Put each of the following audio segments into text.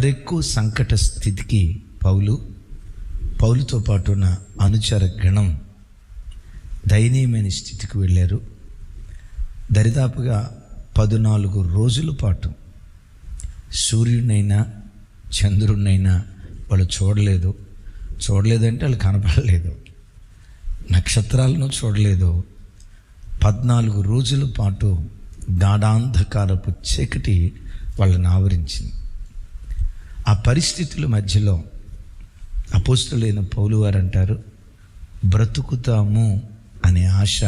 మరెక్కువ సంకట స్థితికి పౌలు పౌలుతో పాటు ఉన్న అనుచర గణం దయనీయమైన స్థితికి వెళ్ళారు. దరిదాపుగా పద్నాలుగు రోజుల పాటు సూర్యుడినైనా చంద్రుడినైనా వాళ్ళు చూడలేదు. చూడలేదంటే వాళ్ళు కనపడలేదు. నక్షత్రాలను చూడలేదు. పద్నాలుగు రోజుల పాటు గాఢాంధకారపు చీకటి వాళ్ళని ఆవరించింది. ఆ పరిస్థితుల మధ్యలో అపోస్తులైన పౌలు వారు అంటారు బ్రతుకుతాము అనే ఆశ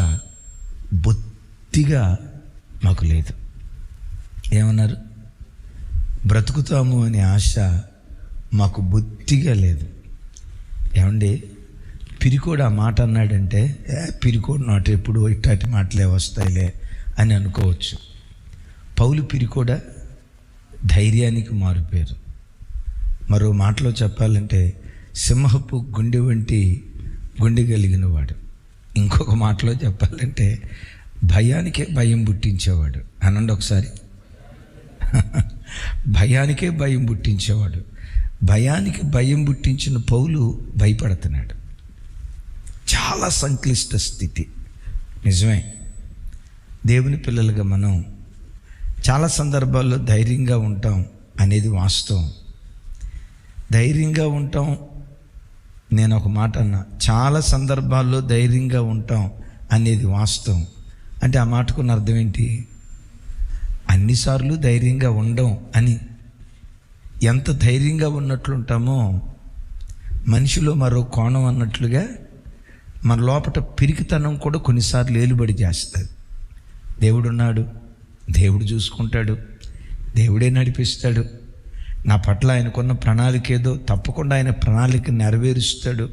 బొత్తిగా మాకు లేదు. ఏమన్నారు? బ్రతుకుతాము అనే ఆశ మాకు బొత్తిగా లేదు. ఏమండి? పిరికోడు ఆ మాట అన్నాడంటే ఏ పిరికోడు నాట ఎప్పుడు ఇట్లాంటి మాటలే వస్తాయిలే అని అనుకోవచ్చు. పౌలు పిరికోడ? ధైర్యానికి మారిపోయారు మరో మాటలో చెప్పాలంటే సింహపు గుండె వంటి గుండె కలిగిన వాడు. ఇంకొక మాటలో చెప్పాలంటే భయానికే భయం పుట్టించేవాడు. అనండి ఒకసారి. భయానికే భయం పుట్టించేవాడు. భయానికి భయం పుట్టించిన పౌలు భయపడుతున్నాడు. చాలా సంక్లిష్ట స్థితి. నిజమే. దేవుని పిల్లలుగా మనం చాలా సందర్భాల్లో ధైర్యంగా ఉంటాం అనేది వాస్తవం. ధైర్యంగా ఉంటాం. నేను ఒక మాట అన్నా చాలా సందర్భాల్లో ధైర్యంగా ఉంటాం అనేది వాస్తవం. అంటే ఆ మాటకున్న అర్థం ఏంటి? అన్నిసార్లు ధైర్యంగా ఉండం అని. ఎంత ధైర్యంగా ఉన్నట్లుంటామో మనిషిలో మరో కోణం అన్నట్లుగా మన లోపల పిరికితనం కూడా కొన్నిసార్లు ఏలుబడి చేస్తుంది. దేవుడున్నాడు దేవుడు చూసుకుంటాడు దేవుడే నడిపిస్తాడు నా పట్ల ఆయనకున్న ప్రణాళిక ఏదో తప్పకుండా ఆయన ప్రణాళిక నెరవేరుస్తాడు.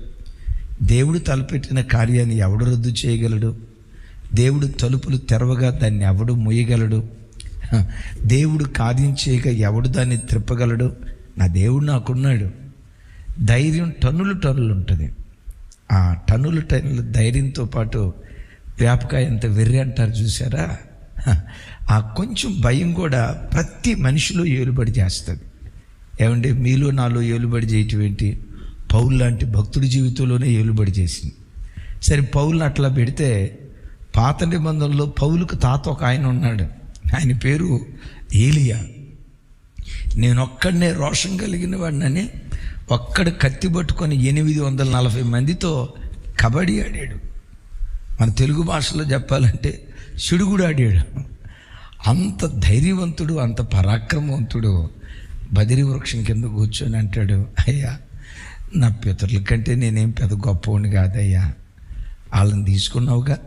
దేవుడు తలపెట్టిన కార్యాన్ని ఎవడు రద్దు చేయగలడు? దేవుడు తలుపులు తెరవగా దాన్ని ఎవడు ముయ్యగలడు దేవుడు కార్యం చేయగా ఎవడు దాన్ని త్రిప్పగలడు? నా దేవుడు నాకున్నాడు. ధైర్యం టన్నులు టన్నులు ఉంటుంది. ఆ టన్నులు టన్నుల ధైర్యంతో పాటు వేపకాయ ఎంత వెర్రి అంటారు చూసారా ఆ కొంచెం భయం కూడా ప్రతి మనిషిలో ఏలుబడి చేస్తుంది. ఏమంటే మీలో నాలో ఏలుబడి చేయటం ఏంటి? పౌలు లాంటి భక్తుడి జీవితంలోనే ఏలుబడి చేసింది. సరే పౌల్ని అట్లా పెడితే పాత నిబంధనలో పౌలుకు తాత ఒక ఆయన ఉన్నాడు. ఆయన పేరు ఏలియా. నేనొక్కడనే రోషం కలిగిన వాడినని ఒక్కడ కత్తి పట్టుకొని ఎనిమిది వందల నలభై మందితో కబడ్డీ ఆడాడు. మన తెలుగు భాషలో చెప్పాలంటే సిడుగుడు ఆడాడు. అంత ధైర్యవంతుడు అంత పరాక్రమవంతుడు బదిరి వృక్షం కింద కూర్చొని అంటాడు అయ్యా నా పితరుల కంటే నేనేం పెద్ద గొప్పవాడిని కాదయ్యా. వాళ్ళని తీసుకున్నావుగా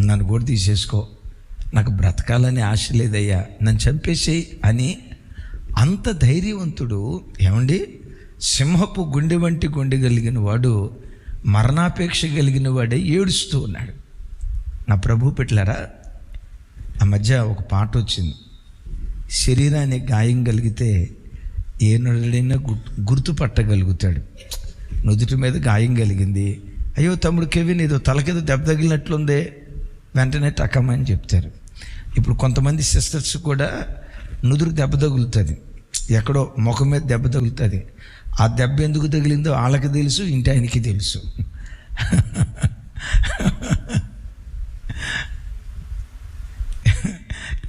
నన్ను కూడా తీసేసుకో. నాకు బ్రతకాలని ఆశ లేదయ్యా. నన్ను చంపేసేయి అని అంత ధైర్యవంతుడు ఏమండి సింహపు గుండె వంటి గుండె కలిగిన వాడు మరణాపేక్ష కలిగిన వాడే ఏడుస్తూ ఉన్నాడు. నా ప్రభు పెట్టారా ఆ మధ్య ఒక పాట వచ్చింది. శరీరానికి గాయం కలిగితే ఏ నరుడైనా గుర్తుపట్టగలుగుతాడు. నుదుటి మీద గాయం కలిగింది. అయ్యో తమ్ముడు కెవిన్ ఏదో తలకేదో దెబ్బ తగిలినట్లుందే. వెంటనే టకమని చెప్తారు. ఇప్పుడు కొంతమంది సిస్టర్స్ కూడా నుదురు దెబ్బ తగులుతుంది. ఎక్కడో ముఖం మీద దెబ్బ తగులుతుంది. ఆ దెబ్బ ఎందుకు తగిలిందో వాళ్ళకి తెలుసు ఇంటి ఆయనకి తెలుసు.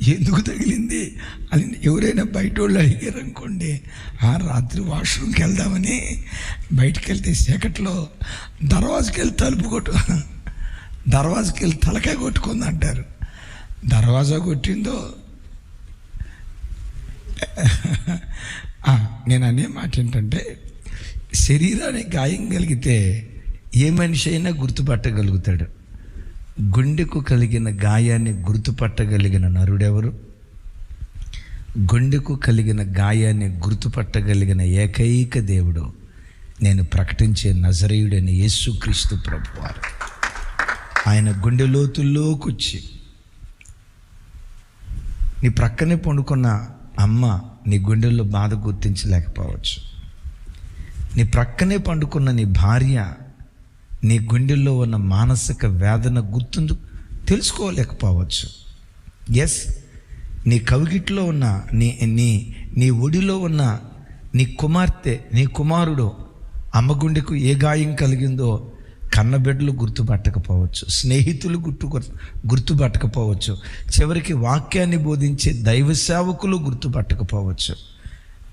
ఎందుకు తగిలింది? అని ఎవరైనా బయట వాళ్ళు అడిగారు అనుకోండి ఆ రాత్రి వాష్రూమ్కి వెళ్దామని బయటికి వెళ్తే చీకట్లో దర్వాజకి వెళ్ళి తలుపు కొట్టు దర్వాజకి వెళ్ళి తలకాయ కొట్టుకుంది అంటారు. దర్వాజా కొట్టిందో? నేను అనే మాట ఏంటంటే శరీరానికి గాయం కలిగితే ఏ మనిషి అయినా గుర్తుపట్టగలుగుతాడు. గుండెకు కలిగిన గాయాన్ని గుర్తుపట్టగలిగిన నరుడెవరు? గుండెకు కలిగిన గాయాన్ని గుర్తుపట్టగలిగిన ఏకైక దేవుడు నేను ప్రకటించే నజరేయుడైన యేసుక్రీస్తు ప్రభువారు. ఆయన గుండె లోతుల్లోకొచ్చి నీ ప్రక్కనే పండుకున్న అమ్మ నీ గుండెల్లో బాధ గుర్తించలేకపోవచ్చు. నీ ప్రక్కనే పండుకున్న నీ భార్య నీ గుండెల్లో ఉన్న మానసిక వేదన గుర్తుందు తెలుసుకోలేకపోవచ్చు. ఎస్ నీ కవిగిట్లో ఉన్న నీ నీ నీ ఒడిలో ఉన్న నీ కుమార్తె నీ కుమారుడు అమ్మ గుండెకు ఏ గాయం కలిగిందో కన్నబిడ్డలు గుర్తుపట్టకపోవచ్చు. స్నేహితులు గుర్తు గుర్తుపట్టకపోవచ్చు. చివరికి వాక్యాన్ని బోధించే దైవ సేవకులు గుర్తుపట్టకపోవచ్చు.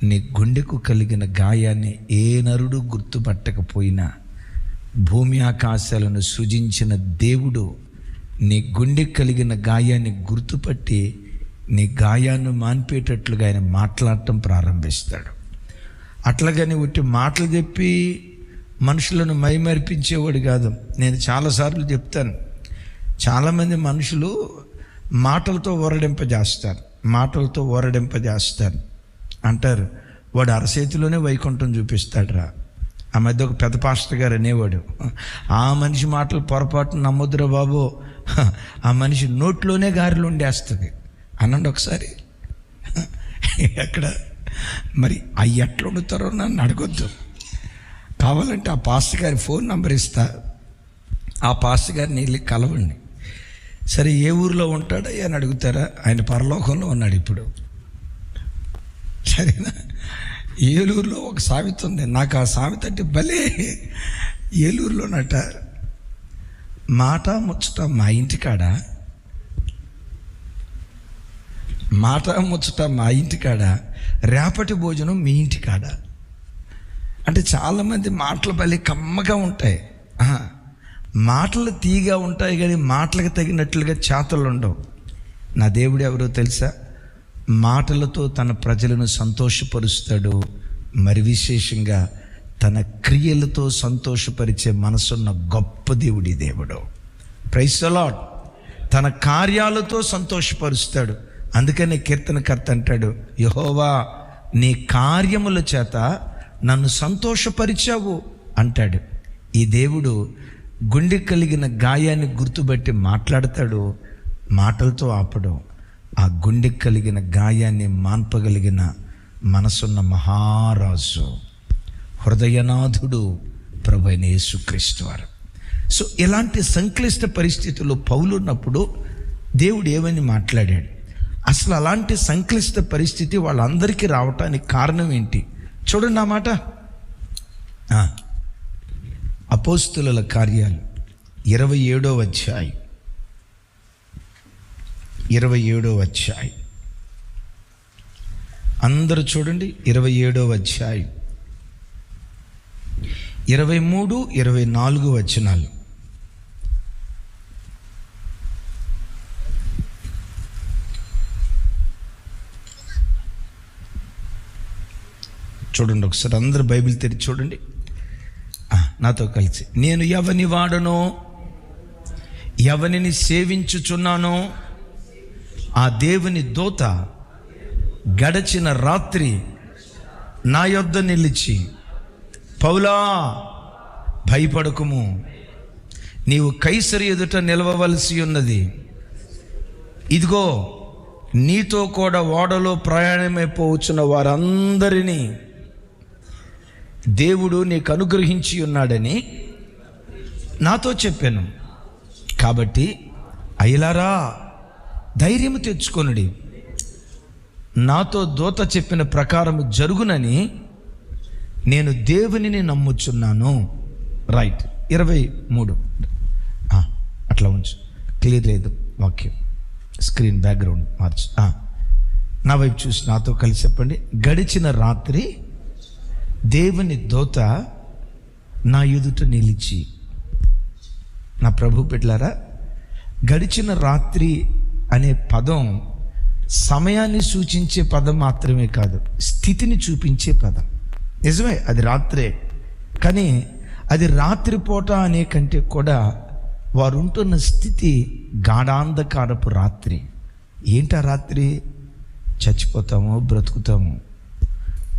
నీ గుండెకు కలిగిన గాయాన్ని ఏ నరుడు గుర్తుపట్టకపోయినా భూమి ఆకాశాలను సృజించిన దేవుడు నీ గుండె కలిగిన గాయాన్ని గుర్తుపట్టి నీ గాయాన్ని మాన్పేటట్లుగా ఆయన మాట్లాడటం ప్రారంభిస్తాడు. అట్లాగని ఒట్టి మాటలు చెప్పి మనుషులను మైమర్పించేవాడు కాదు. నేను చాలాసార్లు చెప్తాను. చాలామంది మనుషులు మాటలతో ఓరడింపజేస్తారు. మాటలతో ఓరడింపజేస్తారు. అంటారు వాడు అరచేతిలోనే వైకుంఠం చూపిస్తాడురా. ఆ మధ్య ఒక పెద్ద పాస్టర్ గారు అనేవాడు. ఆ మనిషి మాటలు పొరపాటు నమ్మొద్దురా బాబు. ఆ మనిషి నోట్లోనే గారెలు ఉండేస్తుంది. అనండి ఒకసారి. ఎక్కడ? మరి అవి ఎట్లా వండుతారో నన్ను అడగొద్దు. కావాలంటే ఆ పాస్టర్ గారి ఫోన్ నంబర్ ఇస్తా. ఆ పాస్టర్ గారిని వెళ్ళి కలవండి. సరే ఏ ఊరిలో ఉంటాడో అని అడుగుతారా? ఆయన పరలోకంలో ఉన్నాడు ఇప్పుడు. సరేనా? ఏలూరులో ఒక సామెత ఉంది. నాకు ఆ సామెత అంటే భలే ఏలూరులోనట మాట ముచ్చట మా ఇంటికాడ. మాట ముచ్చట మా ఇంటికాడ. రేపటి భోజనం మీ ఇంటికాడ. అంటే చాలామంది మాటలు భలే కమ్మగా ఉంటాయి. మాటలు తీగా ఉంటాయి కానీ మాటలకు తగినట్లుగా చేతలు ఉండవు. నా దేవుడు ఎవరో తెలుసా? మాటలతో తన ప్రజలను సంతోషపరుస్తాడు. మరి విశేషంగా తన క్రియలతో సంతోషపరిచే మనసున్న గొప్ప దేవుడి దేవుడు. ప్రైసలాడ్ తన కార్యాలతో సంతోషపరుస్తాడు. అందుకనే కీర్తనకర్త అంటాడు యహోవా నీ కార్యముల చేత నన్ను సంతోషపరిచావు అంటాడు. ఈ దేవుడు గుండె కలిగిన గాయాన్ని గుర్తుపెట్టి మాట్లాడతాడు మాటలతో ఆపడం. ఆ గుండె కలిగిన గాయాన్ని మాన్పగలిగిన మనసున్న మహారాజు హృదయనాథుడు ప్రభైన యేసుక్రీస్తు వారు. సో ఇలాంటి సంక్లిష్ట పరిస్థితుల్లో పౌలున్నప్పుడు దేవుడు ఏమని మాట్లాడాడు? అసలు అలాంటి సంక్లిష్ట పరిస్థితి వాళ్ళందరికీ రావటానికి కారణం ఏంటి? చూడండి ఆ మాట. అపోస్తుల కార్యాలు ఇరవై ఏడో అధ్యాయం. ఇరవై ఏడో అధ్యాయం. అందరూ చూడండి ఇరవై ఏడో అధ్యాయం. ఇరవై మూడు ఇరవై నాలుగు వచనాలు. చూడండి ఒకసారి అందరు బైబిల్ తెరిచి చూడండి. నాతో కలిసి. నేను ఎవని వాడనో? ఎవనిని సేవించుచున్నానో? ఆ దేవుని దూత గడచిన రాత్రి నా యొద్ద నిలిచి పౌలా భయపడకుము. నీవు కైసరి ఎదుట నిలవవలసి ఉన్నది. ఇదిగో నీతో కూడా ఓడలో ప్రయాణమైపోవచ్చున్న వారందరినీ దేవుడు నీకు అనుగ్రహించి ఉన్నాడని నాతో చెప్పాను. కాబట్టి అయ్యలారా ధైర్యము తెచ్చుకొనుడి. నాతో దూత చెప్పిన ప్రకారం జరుగునని నేను దేవునిని నమ్ముచున్నాను. రైట్ ఇరవై మూడు. అట్లా ఉంచు. క్లియర్ లేదు వాక్యం. స్క్రీన్ బ్యాక్గ్రౌండ్ మార్చు. నా వైపు చూసి నాతో కలిసి చెప్పండి. గడిచిన రాత్రి దేవుని దోత నా ఎదుట నిలిచి. నా ప్రభు పెట్టారా గడిచిన రాత్రి అనే పదం సమయాన్ని సూచించే పదం మాత్రమే కాదు స్థితిని చూపించే పదం. నిజమే అది రాత్రే. కానీ అది రాత్రిపూట అనే కంటే కూడా వారు ఉంటున్న స్థితి గాఢాంధకారపు రాత్రి. ఏంటా రాత్రి? చచ్చిపోతాము బ్రతుకుతాము.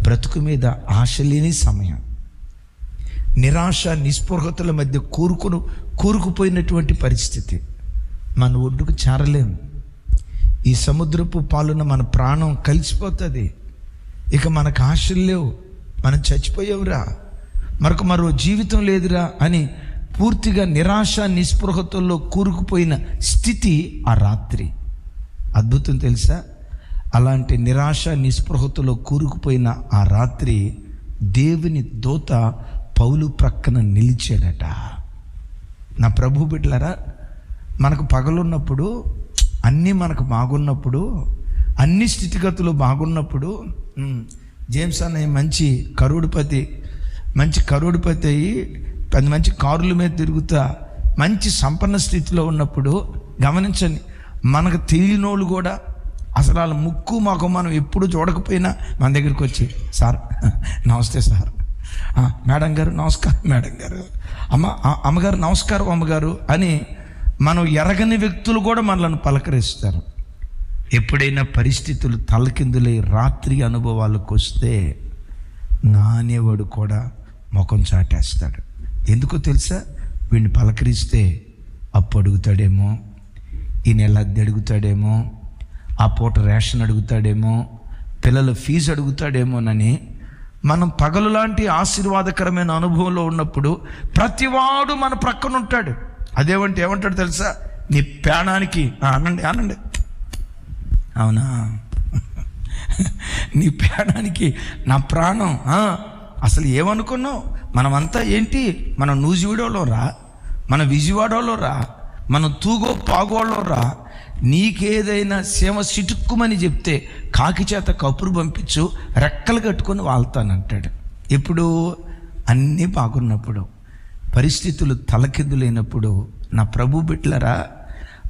బ్రతుకు మీద ఆశ లేని సమయం. నిరాశ నిస్పృహతల మధ్య కూరుకును కూరుకుపోయినటువంటి పరిస్థితి. మన ఒడ్డుకు చేరలేము. ఈ సముద్రపు పాలున మన ప్రాణం కలిసిపోతుంది. ఇక మనకు ఆశలు లేవు. మనం చచ్చిపోయావురా. మరొక మరో జీవితం లేదురా అని పూర్తిగా నిరాశ నిస్పృహతల్లో కూరుకుపోయిన స్థితి ఆ రాత్రి. అద్భుతం తెలుసా? అలాంటి నిరాశ నిస్పృహతలో కూరుకుపోయిన ఆ రాత్రి దేవుని దూత పౌలు ప్రక్కన నిలిచాడట. నా ప్రభు బిడ్డలరా మనకు పగలున్నప్పుడు అన్నీ మనకు బాగున్నప్పుడు అన్ని స్థితిగతులు బాగున్నప్పుడు జేమ్స్ అనే మంచి కరుడుపతి మంచి కరుడుపతి అయ్యి పది మంచి కారుల మీద తిరుగుతా మంచి సంపన్న స్థితిలో ఉన్నప్పుడు గమనించండి మనకు తెలియనోళ్ళు కూడా అసలు వాళ్ళ ముక్కు మాకు మనం ఎప్పుడు చూడకపోయినా మన దగ్గరికి వచ్చి సార్ నమస్తే సార్. మేడం గారు నమస్కారం మేడం గారు. అమ్మ అమ్మగారు నమస్కారం అమ్మగారు అని మనం ఎరగని వ్యక్తులు కూడా మనల్ని పలకరిస్తారు. ఎప్పుడైనా పరిస్థితులు తలకిందులై రాత్రి అనుభవాలకు వస్తే నానేవాడు కూడా ముఖం చాటేస్తాడు. ఎందుకో తెలుసా? వీడిని పలకరిస్తే అప్పు అడుగుతాడేమో ఈ నెల అద్దె అడుగుతాడేమో ఆ పూట రేషన్ అడుగుతాడేమో పిల్లల ఫీజు అడుగుతాడేమోనని మనం పగలు లాంటి ఆశీర్వాదకరమైన అనుభవంలో ఉన్నప్పుడు ప్రతివాడు మన ప్రక్కన ఉంటాడు అదేమంటే ఏమంటాడు తెలుసా? నీ ప్రాణానికి అనండి అనండి. అవునా? నీ ప్రాణానికి నా ప్రాణం అసలు ఏమనుకున్నావు? మనమంతా ఏంటి? మనం నూజివీడోలో రా. మన విజయవాడలో రా. మనం తూగో పాగోళ్ళో రా. నీకేదైనా సేవ సిటుక్కుమని చెప్తే కాకి చేత కపురు పంపించు రెక్కలు కట్టుకొని వాళ్తానంటాడు. ఎప్పుడు అన్నీ బాగున్నప్పుడు. పరిస్థితులు తలకిందులైనప్పుడు నా ప్రభు బిట్లరా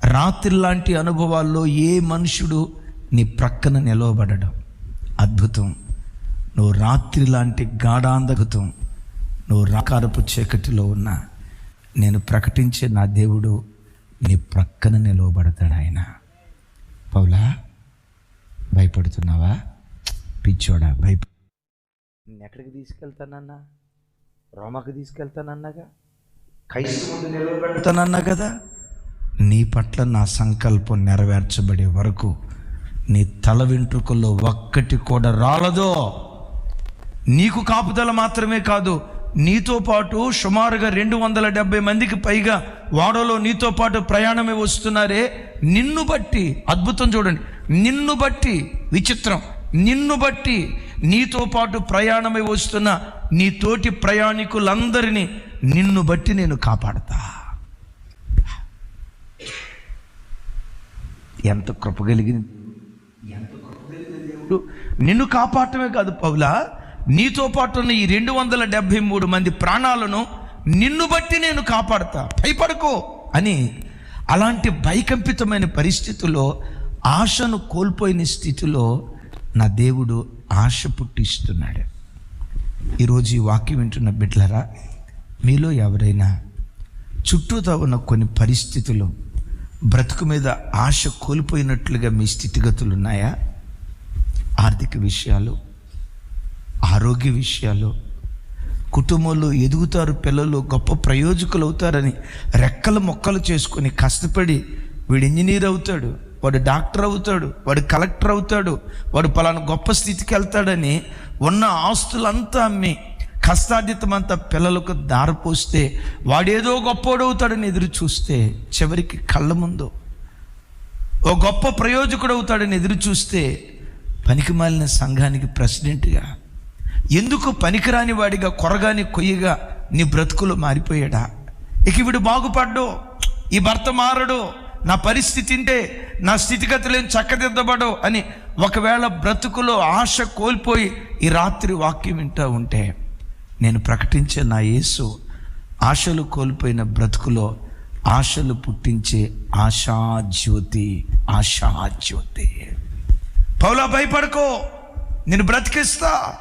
రాత్రి లాంటి అనుభవాల్లో ఏ మనుషుడు నీ ప్రక్కన నిలవబడడం అద్భుతం. నువ్వు రాత్రి లాంటి గాఢాంధకతం నువ్వు రాకారపు చీకటిలో ఉన్నా నేను ప్రకటించే నా దేవుడు నీ ప్రక్కన నిలవబడతాడు ఆయన. పౌలా భయపడుతున్నావా? పిచ్చోడా భయప ఎక్కడికి తీసుకెళ్తానన్నా? రోమాకి తీసుకెళ్తానన్నాగా? కైసు ముందు నిలవబెడతానన్నా కదా? నీ పట్ల నా సంకల్పం నెరవేర్చబడే వరకు నీ తల వెంట్రుకల్లో ఒక్కటి కూడా రాలదో. నీకు కాపుదల మాత్రమే కాదు నీతో పాటు సుమారుగా రెండు వందల డెబ్బై మందికి పైగా వాడలో నీతో పాటు ప్రయాణమే వస్తున్నారే. నిన్ను బట్టి అద్భుతం చూడండి నిన్ను బట్టి విచిత్రం నిన్ను బట్టి నీతో పాటు ప్రయాణమై వస్తున్న నీ తోటి ప్రయాణికులందరినీ నిన్ను బట్టి నేను కాపాడతా. ఎంత కృప ఎంత కృప కలిగిన దేవుడు. నిన్ను కాపాడటమే కాదు పౌలా నీతో పాటు ఉన్న ఈ రెండు వందల డెబ్భై మూడు మంది ప్రాణాలను నిన్ను బట్టి నేను కాపాడతా. భయపడకో అని అలాంటి భయకంపితమైన పరిస్థితుల్లో ఆశను కోల్పోయిన స్థితిలో నా దేవుడు ఆశ పుట్టిస్తున్నాడు. ఈరోజు ఈ వాక్యం వింటున్న బిడ్డలరా మీలో ఎవరైనా చుట్టూతో ఉన్న కొన్ని పరిస్థితులు బ్రతుకు మీద ఆశ కోల్పోయినట్లుగా మీ స్థితిగతులు ఉన్నాయా? ఆర్థిక విషయాలు ఆరోగ్య విషయాలు కుటుంబంలో ఎదుగుతారు పిల్లలు గొప్ప ప్రయోజకులు అవుతారని రెక్కల మొక్కలు చేసుకొని కష్టపడి వీడు ఇంజనీర్ అవుతాడు వాడు డాక్టర్ అవుతాడు వాడు కలెక్టర్ అవుతాడు వాడు పలానా గొప్ప స్థితికి వెళ్తాడని ఉన్న ఆస్తులంతా అమ్మి కష్టార్జితమంతా పిల్లలకు దారిపోస్తే వాడేదో గొప్పోడవుతాడని ఎదురు చూస్తే చివరికి కళ్ళ ముందు. ఓ గొప్ప ప్రయోజకుడు అవుతాడని ఎదురు చూస్తే పనికి మాలిన సంఘానికి ప్రెసిడెంట్గా ఎందుకు పనికిరాని వాడిగా కొరగాని కొయ్యగా నీ బ్రతుకులు మారిపోయాడా? ఇక వీడు బాగుపడ్డు? ఈ భర్త మారడు? నా పరిస్థితి ఇంటే నా స్థితిగతులేం చక్కదిద్దబడు అని ఒకవేళ బ్రతుకులో ఆశ కోల్పోయి ఈ రాత్రి వాక్యం వింటూ ఉంటే నేను ప్రకటించే నా యేసు ఆశలు కోల్పోయిన బ్రతుకులో ఆశలు పుట్టించే ఆశాజ్యోతి ఆశాజ్యోతి. పౌలా భయపడకో. నేను బ్రతికిస్తా.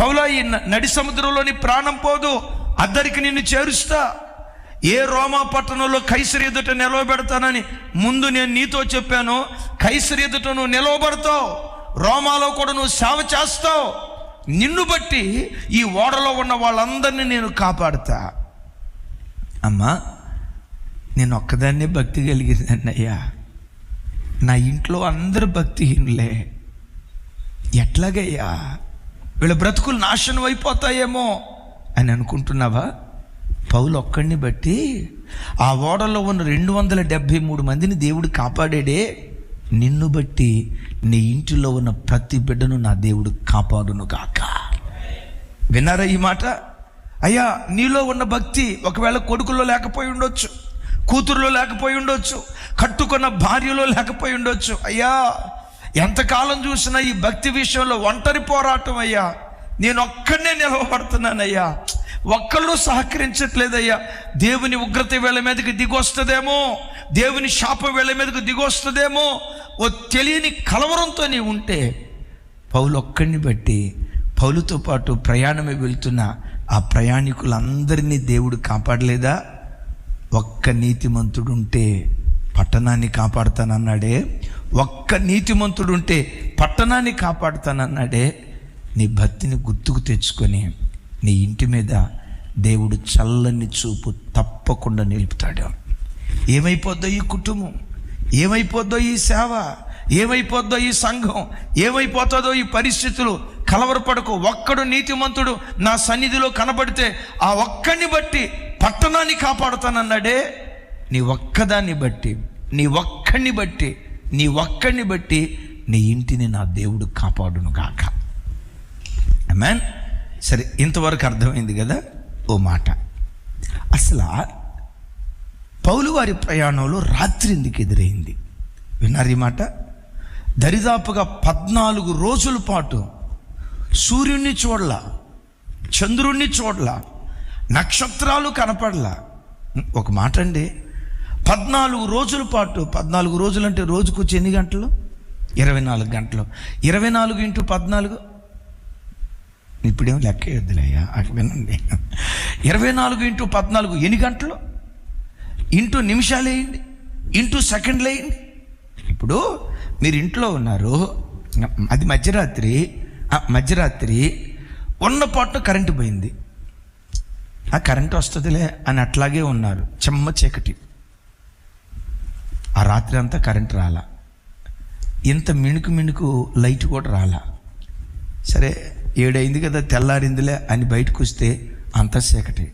పౌలా ఈ న- నడి సముద్రంలోని ప్రాణం పోదు. అద్దరికి నిన్ను చేరుస్తా. ఏ రోమా పట్టణంలో కైసరి ఎదుట నిలవబెడతానని ముందు నేను నీతో చెప్పాను. కైసరి ఎదుట నువ్వు నిలవబడతావు. రోమాలో కూడా నువ్వు సేవ చేస్తావు. నిన్ను బట్టి ఈ ఓడలో ఉన్న వాళ్ళందరినీ నేను కాపాడుతా. అమ్మా నేను ఒక్కదాన్నే భక్తి కలిగిందండి అయ్యా. నా ఇంట్లో అందరు భక్తిహీనులే. ఎట్లాగయ్యా? వీళ్ళ బ్రతుకులు నాశనం అయిపోతాయేమో అని అనుకుంటున్నావా? పౌలు ఒక్కడిని బట్టి ఆ ఓడలో ఉన్న రెండు వందల డెబ్భై మూడు మందిని దేవుడు కాపాడాడే. నిన్ను బట్టి నీ ఇంటిలో ఉన్న ప్రతి బిడ్డను నా దేవుడు కాపాడును కాక విన్నారా ఈ మాట? అయ్యా నీలో ఉన్న భక్తి ఒకవేళ కొడుకులో లేకపోయి ఉండొచ్చు కూతురులో లేకపోయి ఉండొచ్చు కట్టుకున్న భార్యలో లేకపోయి ఉండొచ్చు. అయ్యా ఎంతకాలం చూసినా ఈ భక్తి విషయంలో ఒంటరి పోరాటం అయ్యా. నేను ఒక్కడనే నిలవబడుతున్నానయ్యా ఒక్కళ్ళు సహకరించట్లేదయ్యా. దేవుని ఉగ్రత వేళ మీదకి దిగొస్తుందేమో. దేవుని శాప వేళ మీదకి దిగొస్తుందేమో. ఓ తెలియని కలవరంతో నీ ఉంటే పౌలు ఒక్కడిని బట్టి పౌలుతో పాటు ప్రయాణమే వెళ్తున్న ఆ ప్రయాణికులందరినీ దేవుడు కాపాడలేదా? ఒక్క నీతిమంతుడుంటే పట్టణాన్ని కాపాడుతానన్నాడే. ఒక్క నీతిమంతుడుంటే పట్టణాన్ని కాపాడుతానన్నాడే. నీ భక్తిని గుర్తుకు తెచ్చుకొని నీ ఇంటి మీద దేవుడు చల్లని చూపు తప్పకుండా నిలుపుతాడు. ఏమైపోద్దో ఈ కుటుంబం? ఏమైపోద్దో ఈ సేవ? ఏమైపోద్దో ఈ సంఘం? ఏమైపోతుందో ఈ పరిస్థితులు? కలవరపడకు. ఒక్కడు నీతిమంతుడు నా సన్నిధిలో కనబడితే ఆ ఒక్కడిని బట్టి పట్టణాన్ని కాపాడుతానన్నాడే. నీ ఒక్కదాన్ని బట్టి నీ ఒక్కడిని బట్టి నీ ఒక్కడిని బట్టి నీ ఇంటిని నా దేవుడు కాపాడును గాక మ్యాన్ సరే ఇంతవరకు అర్థమైంది కదా? ఓ మాట. అసలు పౌలు వారి ప్రయాణంలో రాత్రి ఎందుకు ఎదురైంది? విన్నారు ఈ మాట? దరిదాపుగా పద్నాలుగు రోజుల పాటు సూర్యుడిని చూడలా చంద్రుణ్ణి చూడలా నక్షత్రాలు కనపడలా. ఒక మాట అండి. పద్నాలుగు రోజుల పాటు పద్నాలుగు రోజులు అంటే రోజుకు వచ్చి ఎన్ని గంటలు? ఇరవై నాలుగు గంటలు. ఇరవై నాలుగు ఇంటూ పద్నాలుగు ఇప్పుడేం లెక్క వద్దులయ్యా? అక్కడ వినండి. ఇరవై నాలుగు ఇంటూ పద్నాలుగు ఎన్ని గంటలు? ఇంటూ నిమిషాలు వేయండి. ఇంటూ సెకండ్లు వేయండి. ఇప్పుడు మీరు ఇంట్లో ఉన్నారు. అది మధ్యరాత్రి. మధ్యరాత్రి ఉన్న పాటు కరెంటు పోయింది. ఆ కరెంటు వస్తుందిలే అని అట్లాగే ఉన్నారు. చెమ్మ చీకటి. ఆ రాత్రి అంతా కరెంట్ రాలా. ఇంత మిణుకు మిణుకు లైట్ కూడా రాలా. సరే ఏడైంది కదా తెల్లారిందిలే అని బయటకు వస్తే అంత చీకటి.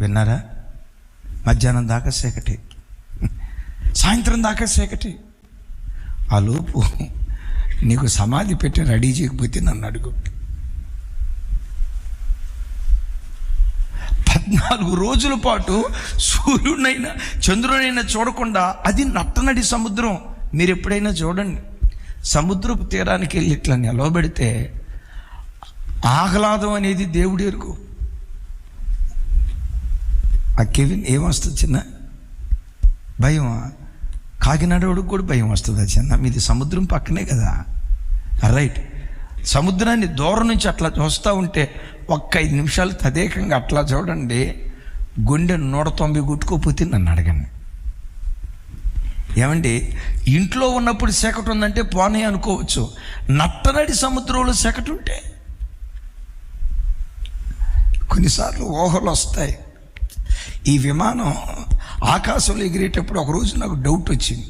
విన్నారా? మధ్యాహ్నం దాకా చీకటి. సాయంత్రం దాకా చీకటి. ఆ లోపు నీకు సమాధి పెట్టి రెడీ చేయకపోతే నన్ను అడుగు. పద్నాలుగు రోజుల పాటు సూర్యుడినైనా చంద్రుడైనా చూడకుండా అది నట్టనడి సముద్రం. మీరు ఎప్పుడైనా చూడండి. సముద్రపు తీరానికి వెళ్ళి ఇట్లా నిలవబెడితే ఆహ్లాదం అనేది దేవుడు ఎరుగు. ఆ కెవిన్ ఏమొస్తుంది చిన్న? భయం కాకినాడవాడికి కూడా భయం వస్తుంది చిన్న? మీది సముద్రం పక్కనే కదా. రైట్ సముద్రాన్ని దూరం నుంచి అట్లా చూస్తూ ఉంటే ఒక్క ఐదు నిమిషాలు తదేకంగా అట్లా చూడండి. గుండె నూట తొంభై గుట్టుకోపోతే నన్ను అడగండి. ఏమండి? ఇంట్లో ఉన్నప్పుడు సెకటు ఉందంటే పోనీ అనుకోవచ్చు. నట్టనడి సముద్రంలో సెకటు ఉంటే కొన్నిసార్లు ఊహలు వస్తాయి. ఈ విమానం ఆకాశంలో ఎగిరేటప్పుడు ఒకరోజు నాకు డౌట్ వచ్చింది.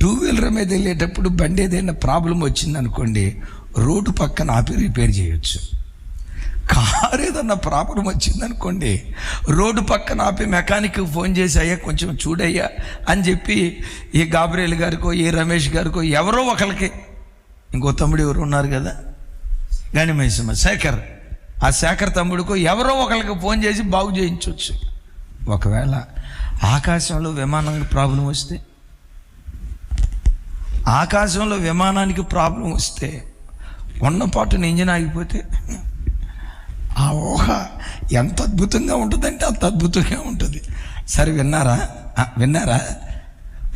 టూ వీలర్ మీద వెళ్ళేటప్పుడు బండి ఏదైనా ప్రాబ్లం వచ్చింది అనుకోండి రోడ్డు పక్కన ఆపి రిపేర్ చేయొచ్చు. కారు ఏదన్నా ప్రాబ్లం వచ్చింది అనుకోండి రోడ్డు పక్కన ఆపి మెకానిక్కి ఫోన్ చేసి అయ్యా కొంచెం చూడయ్యా అని చెప్పి ఏ గాబ్రేల్ గారికో ఏ రమేష్ గారికో ఎవరో ఒకరికి ఇంకో తమ్ముడు ఎవరు ఉన్నారు కదా. గణిమేశమ్మ శేఖర్ ఆ శేఖర్ తమ్ముడికో ఎవరో ఒకరికి ఫోన్ చేసి బాగు చేయించవచ్చు ఒకవేళ ఆకాశంలో విమానానికి ప్రాబ్లం వస్తే ఆకాశంలో విమానానికి ప్రాబ్లం వస్తే ఉన్నపాటున ఇంజిన్ ఆగిపోతే ఆ ఊహ ఎంత అద్భుతంగా ఉంటుందంటే అంత అద్భుతంగా ఉంటుంది. సరే విన్నారా? విన్నారా?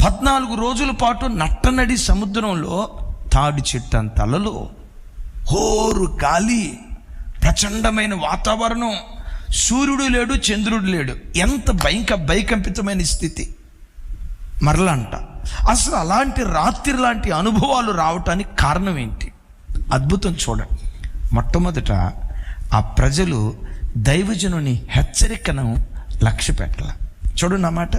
పద్నాలుగు రోజుల పాటు నట్టనడి సముద్రంలో తాడి చెట్టంత అలలు హోరు గాలి ప్రచండమైన వాతావరణం. సూర్యుడు లేడు చంద్రుడు లేడు. ఎంత భయంక భయకంపితమైన స్థితి. మరలంట. అసలు అలాంటి రాత్రి లాంటి అనుభవాలు రావటానికి కారణం ఏంటి? అద్భుతం చూడండి. మొట్టమొదట ఆ ప్రజలు దైవజనుని హెచ్చరికను లక్ష్య పెట్టాల. చూడండి అన్నమాట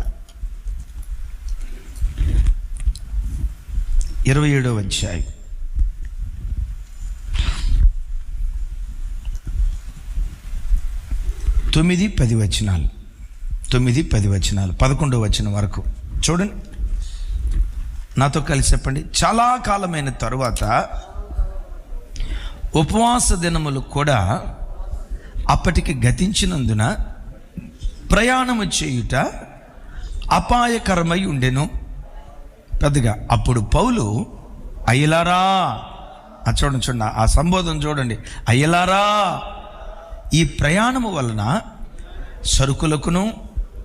ఇరవై ఏడవ అధ్యాయం. తొమ్మిది పది వచనాలు. తొమ్మిది పది వచనాలు. పదకొండవ వచనం వరకు. చూడండి. నాతో కలిసి చెప్పండి. చాలా కాలమైన తరువాత ఉపవాస దినములు కూడా అప్పటికి గతించినందున ప్రయాణము చేయుట అపాయకరమై ఉండెను. పెద్దగా అప్పుడు పౌలు అయ్యలారా ఆ చూడండి చూడండి ఆ సంబోధన చూడండి. అయ్యలారా ఈ ప్రయాణము వలన సరుకులకును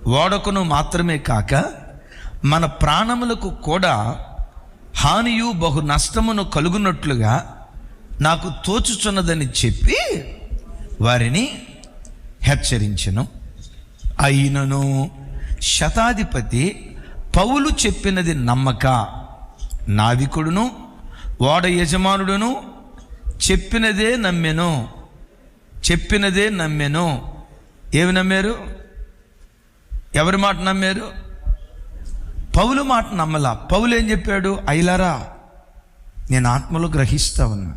ఓడకును మాత్రమే కాక మన ప్రాణములకు కూడా హానియు బహు నష్టమును కలుగునట్లుగా నాకు తోచుచున్నదని చెప్పి వారిని హెచ్చరించను. అయినను శతాధిపతి పౌలు చెప్పినది నమ్మక. నావికుడును ఓడ యజమానుడును చెప్పినదే నమ్మెను. చెప్పినదే నమ్మెను. ఏమి నమ్మారు? ఎవరి మాట నమ్మారు? పౌలు మాట నమ్మలా. పౌలు ఏం చెప్పాడు? అయిలారా నేను ఆత్మలో గ్రహిస్తా ఉన్నా.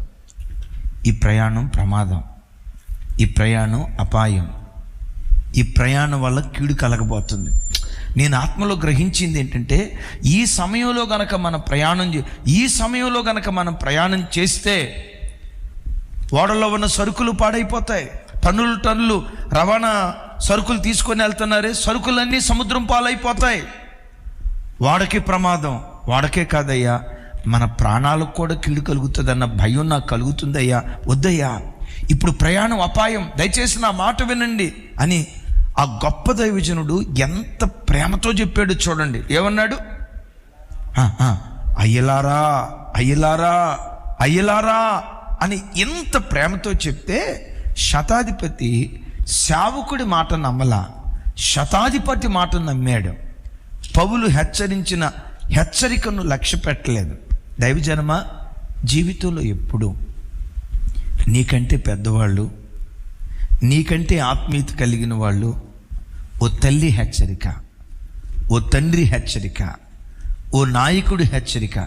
ఈ ప్రయాణం ప్రమాదం. ఈ ప్రయాణం అపాయం. ఈ ప్రయాణం వల్ల కీడు కలగబోతుంది. నేను ఆత్మలో గ్రహించింది ఏంటంటే ఈ సమయంలో గనక మనం ప్రయాణం ఈ సమయంలో గనక మనం ప్రయాణం చేస్తే ఓడలో ఉన్న సరుకులు పాడైపోతాయి. టన్నులు టన్నులు రవాణా సరుకులు తీసుకొని వెళ్తున్నారే. సరుకులన్నీ సముద్రం పాలైపోతాయి. వాడకి ప్రమాదం వాడకే కాదయ్యా. మన ప్రాణాలకు కూడా కీడు కలుగుతుందన్న భయం నాకు కలుగుతుందయ్యా. వద్దయ్యా ఇప్పుడు ప్రయాణం అపాయం. దయచేసి నా మాట వినండి అని ఆ గొప్ప దైవజనుడు ఎంత ప్రేమతో చెప్పాడు చూడండి. ఏమన్నాడు? అయ్యలారా అయ్యలారా అయ్యలారా అని ఎంత ప్రేమతో చెప్తే శతాధిపతి శావకుడి మాట నమ్మలా శతాధిపతి మాట నమ్మాడు. పౌలు హెచ్చరించిన హెచ్చరికను లక్ష్య పెట్టలేదు. దైవజనమ జీవితంలో ఎప్పుడు నీకంటే పెద్దవాళ్ళు నీకంటే ఆత్మీయత కలిగిన వాళ్ళు ఓ తల్లి హెచ్చరిక ఓ తండ్రి హెచ్చరిక ఓ నాయకుడి హెచ్చరిక.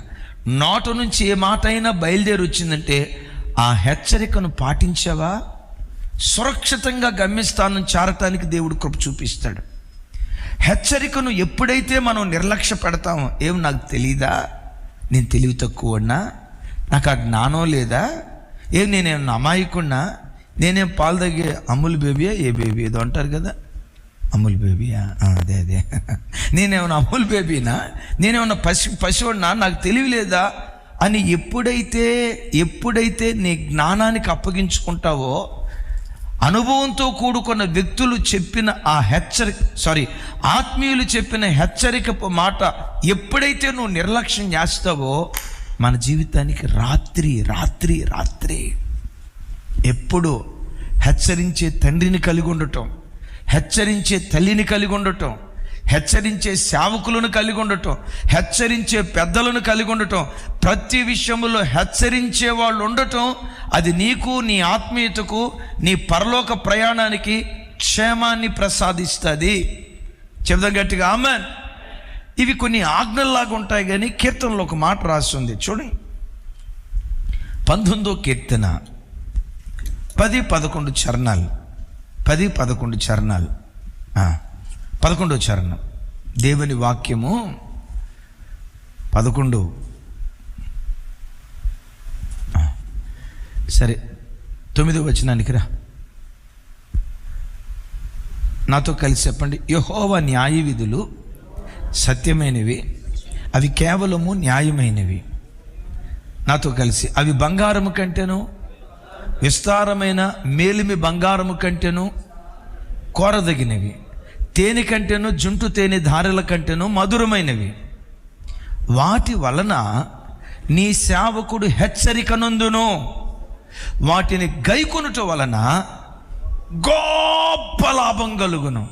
నోట నుంచి ఏ మాట అయినా బయలుదేరి వచ్చిందంటే ఆ హెచ్చరికను పాటించావా? సురక్షితంగా గమ్యస్థానం చేరటానికి దేవుడు కృప చూపిస్తాడు. హెచ్చరికను ఎప్పుడైతే మనం నిర్లక్ష్య పెడతామో ఏం నాకు తెలీదా? నేను తెలివి తక్కువన్నా? నాకు ఆ జ్ఞానం లేదా? ఏం నేనేం అమాయకున్నా? నేనేం పాలు తగ్గే అమ్ముల్ బేబీయా? ఏ బేబీ ఏదో అంటారు కదా. అమూల్ బేబీయా? అదే అదే. నేనేమన్నా అమూల్ బేబీనా? నేనేమన్నా పసి పశువున్నా? నాకు తెలివి లేదా? అని ఎప్పుడైతే ఎప్పుడైతే నీ జ్ఞానానికి అప్పగించుకుంటావో అనుభవంతో కూడుకున్న వ్యక్తులు చెప్పిన ఆ హెచ్చరిక సారీ ఆత్మీయులు చెప్పిన హెచ్చరికపు మాట ఎప్పుడైతే నువ్వు నిర్లక్ష్యం చేస్తావో మన జీవితానికి రాత్రి రాత్రి రాత్రి. ఎప్పుడు హెచ్చరించే తండ్రిని కలిగి ఉండటం హెచ్చరించే తల్లిని కలిగి ఉండటం హెచ్చరించే సేవకులను కలిగి ఉండటం హెచ్చరించే పెద్దలను కలిగి ఉండటం ప్రతి విషయంలో హెచ్చరించే వాళ్ళు ఉండటం అది నీకు నీ ఆత్మీయతకు నీ పరలోక ప్రయాణానికి క్షేమాన్ని ప్రసాదిస్తుంది. చెబుదాం గట్టిగా ఆమెన్. ఇవి కొన్ని ఆజ్ఞల్లాగా ఉంటాయి కానీ కీర్తనలో ఒక మాట రాస్తుంది చూడండి పంతొమ్మిదో కీర్తన పది పదకొండు చరణాలు పది పదకొండు చరణాలు. ఆ, పదకొండో చరణం. దేవుని వాక్యము పదకొండు. సరే తొమ్మిదో వచనానికి రా. నాతో కలిసి చెప్పండి. యహోవ న్యాయ విధులు సత్యమైనవి అవి కేవలము న్యాయమైనవి. నాతో కలిసి అవి బంగారము కంటేను విస్తారమైన మేలిమి బంగారము కంటేను కోరదగినవి. తేనె కంటేను జుంటు తేనె ధారల కంటేను మధురమైనవి. వాటి వలన నీ సేవకుడు హెచ్చరికనందును. వాటిని గైకొనుట వలన గొప్ప లాభం కలుగును.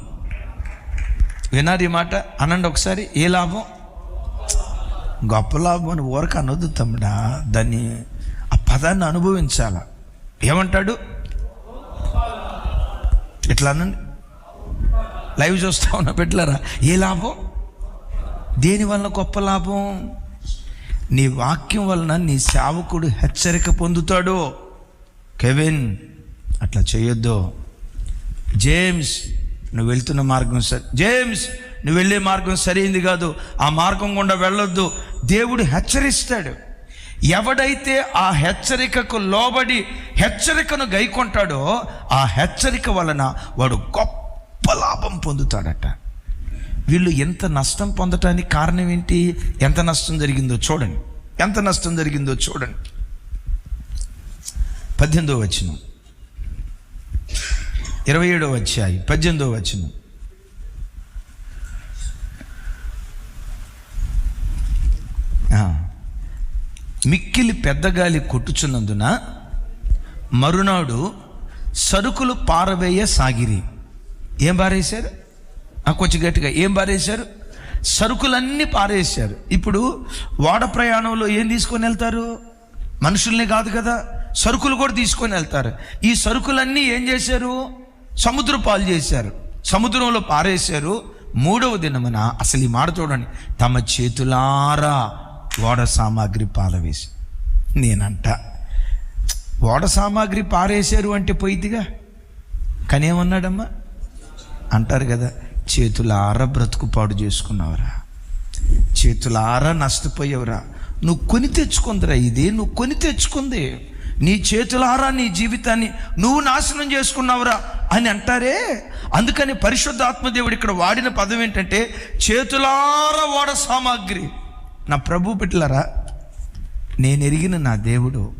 వినారు ఈ మాట? అనండి ఒకసారి ఏ లాభం? గొప్ప లాభం అని ఊరక అనొద్దు తమ్ముడా. దాన్ని ఆ పదాన్ని అనుభవించాల. ఏమంటాడు? ఇట్లా అనండి. లైవ్ చూస్తా ఉన్నా పెట్టలేరా? ఏ లాభం? దేని వలన గొప్ప లాభం? నీ వాక్యం వలన నీ సేవకుడు హెచ్చరిక పొందుతాడు. కెవిన్ అట్లా చేయొద్దు. జేమ్స్ నువ్వు వెళ్తున్న మార్గం సార్ జేమ్స్ నువ్వు వెళ్ళే మార్గం సరైంది కాదు. ఆ మార్గం గుండా వెళ్ళొద్దు. దేవుడు హెచ్చరిస్తాడు. ఎవడైతే ఆ హెచ్చరికకు లోబడి హెచ్చరికను గైకొంటాడో ఆ హెచ్చరిక వలన వాడు గొప్ప లాభం పొందుతాడట. వీళ్ళు ఎంత నష్టం పొందటానికి కారణం ఏంటి? ఎంత నష్టం జరిగిందో చూడండి. ఎంత నష్టం జరిగిందో చూడండి. పద్దెనిమిదో వచ్చిన ఇరవై ఏడో వచ్చాయి పద్దెనిమిదో వచ్చిన మిక్కిలి పెద్దగాలి కొట్టుచున్నందున మరునాడు సరుకులు పారవేయ సాగిరి. ఏం పారేశారు? ఆ, కొంచెం గట్టిగా ఏం పారేశారు? సరుకులన్నీ పారేశారు. ఇప్పుడు వాడ ప్రయాణంలో ఏం తీసుకొని వెళ్తారు? మనుషుల్ని కాదు కదా సరుకులు కూడా తీసుకొని వెళ్తారు. ఈ సరుకులన్నీ ఏం చేశారు? సముద్ర పాలు చేశారు. సముద్రంలో పారేశారు. మూడవ దినమున అసలు ఈ మాట చూడండి తమ చేతులారా ఓడ సామాగ్రి పారవేసి నేనంట ఓడ సామాగ్రి పారేశారు అంటే పోయిద్దిగా? కానీ ఏమన్నాడమ్మా అంటారు కదా చేతులారా బ్రతుకు పాడు చేసుకున్నావురా. చేతులారా నష్టపోయావురా. నువ్వు కొని తెచ్చుకుందిరా ఇది నువ్వు కొని తెచ్చుకుంది. నీ చేతులారా నీ జీవితాన్ని నువ్వు నాశనం చేసుకున్నావురా అని అంటారే. అందుకని పరిశుద్ధాత్మదేవుడు ఇక్కడ వాడిన పదం ఏంటంటే చేతులారా వాడ సామాగ్రి. నా ప్రభు బిడ్డలారా నేను ఎరిగిన నా దేవుడు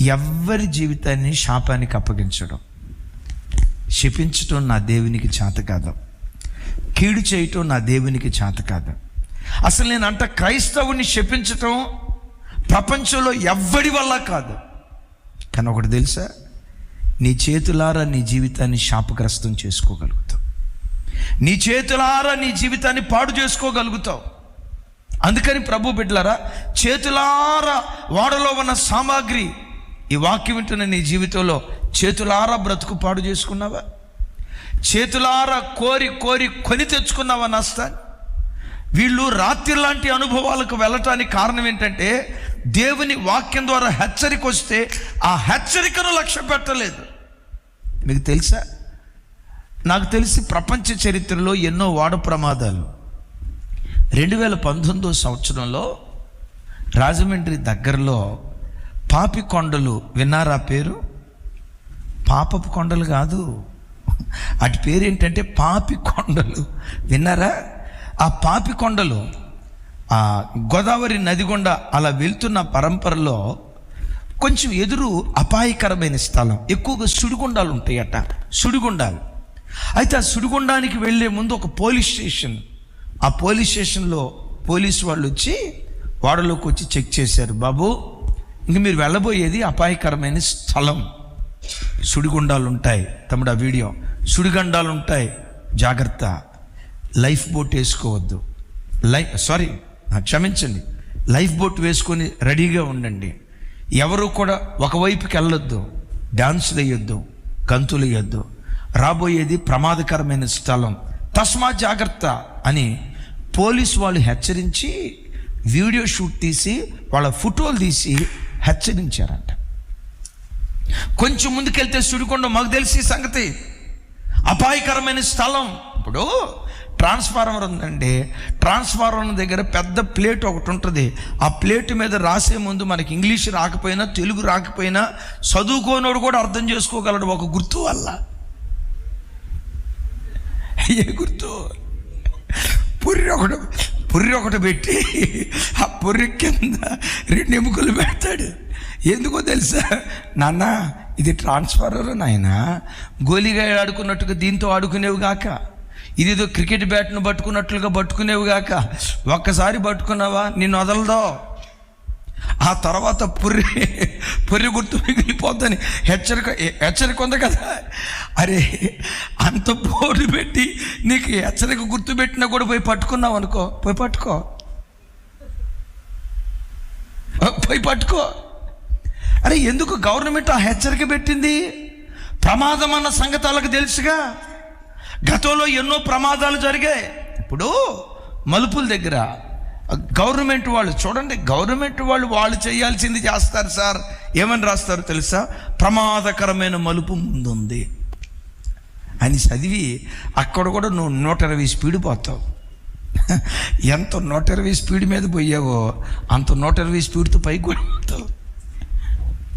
ఎవ్వరి జీవితాన్ని శాపానికి అప్పగించడం. శపించటం నా దేవునికి చేత కాదు. కీడు చేయటం నా దేవునికి చేత కాదు. అసలు నేను అంట క్రైస్తవుని శపించటం ప్రపంచంలో ఎవ్వడి వల్ల కాదు. కానీ ఒకటి తెలుసా? నీ చేతులారా నీ జీవితాన్ని శాపగ్రస్తం చేసుకోగలుగుతావు. నీ చేతులారా నీ జీవితాన్ని పాడు చేసుకోగలుగుతావు. అందుకని ప్రభు బిడ్డలారా చేతులారా వాడలో ఉన్న సామాగ్రి ఈ వాక్యం వింటున్న నీ జీవితంలో చేతులారా బ్రతుకు పాడు చేసుకున్నావా? చేతులారా కోరి కోరి కొని తెచ్చుకున్నావా నష్టాన్ని వీళ్ళు రాత్రి లాంటి అనుభవాలకు వెళ్ళటానికి కారణం ఏంటంటే దేవుని వాక్యం ద్వారా హెచ్చరిక వస్తే ఆ హెచ్చరికను లక్ష్య పెట్టలేదు. మీకు తెలుసా? నాకు తెలిసి ప్రపంచ చరిత్రలో ఎన్నో వాడ ప్రమాదాలు. రెండు వేల పంతొమ్మిదో సంవత్సరంలో రాజమండ్రి దగ్గరలో పాపి కొండలు విన్నారా పేరు? పాపపు కొండలు కాదు. అటు పేరు ఏంటంటే పాపి కొండలు. విన్నారా? ఆ పాపి కొండలు ఆ గోదావరి నది గుండా అలా వెళ్తున్న పరంపరలో కొంచెం ఎదురు అపాయకరమైన స్థలం. ఎక్కువగా సుడిగుండాలు ఉంటాయట. సుడిగుండాలు. అయితే ఆ సుడిగుండానికి వెళ్ళే ముందు ఒక పోలీస్ స్టేషన్. ఆ పోలీస్ స్టేషన్లో పోలీస్ వాళ్ళు వచ్చి వాడలోకి వచ్చి చెక్ చేశారు. బాబు ఇంక మీరు వెళ్ళబోయేది అపాయకరమైన స్థలం. సుడిగుండాలు ఉంటాయి తమ్ముడు ఆ వీడియో. సుడిగుండాలు ఉంటాయి జాగ్రత్త. లైఫ్ బోట్ వేసుకోవద్దు. లైఫ్ సారీ క్షమించండి. లైఫ్ బోట్ వేసుకొని రెడీగా ఉండండి. ఎవరు కూడా ఒకవైపుకి వెళ్ళొద్దు. డాన్సులు వేయొద్దు గంతులు వేయొద్దు రాబోయేది ప్రమాదకరమైన స్థలం. తస్మా జాగ్రత్త అని పోలీసు వాళ్ళు హెచ్చరించి వీడియో షూట్ తీసి వాళ్ళ ఫోటోలు తీసి హెచ్చరించారంట. కొంచెం ముందుకెళ్తే సుడికొండ మాకు తెలిసి సంగతి. అపాయకరమైన స్థలం. ఇప్పుడు ట్రాన్స్ఫార్మర్ ఉందండి. ట్రాన్స్ఫార్మర్ దగ్గర పెద్ద ప్లేట్ ఒకటి ఉంటుంది. ఆ ప్లేట్ మీద రాసే ముందు మనకి ఇంగ్లీష్ రాకపోయినా తెలుగు రాకపోయినా చదువుకోనోడు కూడా అర్థం చేసుకోగలడు ఒక గుర్తు వల్ల. ఏ గుర్తు? పుర్రి ఒకటి పుర్రి ఒకటి పెట్టి ఆ పుర్రి కింద రెండు ఎముకలు పెడతాడు. ఎందుకో తెలుసా? నాన్న ఇది ట్రాన్స్ఫార్మర్ నాయన. గోలిగా ఆడుకున్నట్టుగా దీంతో ఆడుకునేవి గాక. ఇదేదో క్రికెట్ బ్యాట్ను పట్టుకున్నట్లుగా పట్టుకునేవి గాక. ఒక్కసారి పట్టుకున్నావా? నిన్ను వదలదో. ఆ తర్వాత పుర్రి పుర్రి గుర్తు మిగిలిపోద్దని హెచ్చరిక హెచ్చరిక ఉంది కదా. అరే అంత పోటు పెట్టి నీకు హెచ్చరిక గుర్తు పెట్టినా కూడా పోయి పట్టుకున్నావు అనుకో. పోయి పట్టుకో. పోయి పట్టుకో. అరే ఎందుకు గవర్నమెంట్ ఆ హెచ్చరిక పెట్టింది? ప్రమాదం అన్న సంగతి వాళ్ళకి తెలుసుగా? గతంలో ఎన్నో ప్రమాదాలు జరిగాయి. ఇప్పుడు మలుపుల దగ్గర గవర్నమెంట్ వాళ్ళు చూడండి గవర్నమెంట్ వాళ్ళు వాళ్ళు చేయాల్సింది చేస్తారు సార్. ఏమని రాస్తారు తెలుసా? ప్రమాదకరమైన మలుపు ముందుంది. అని చదివి అక్కడ కూడా నువ్వు నూట ఇరవై స్పీడ్ పోతావు. ఎంత నూట ఇరవై స్పీడ్ మీద పోయావో అంత నూట ఇరవై స్పీడ్తో పైకి కూడా పోతావు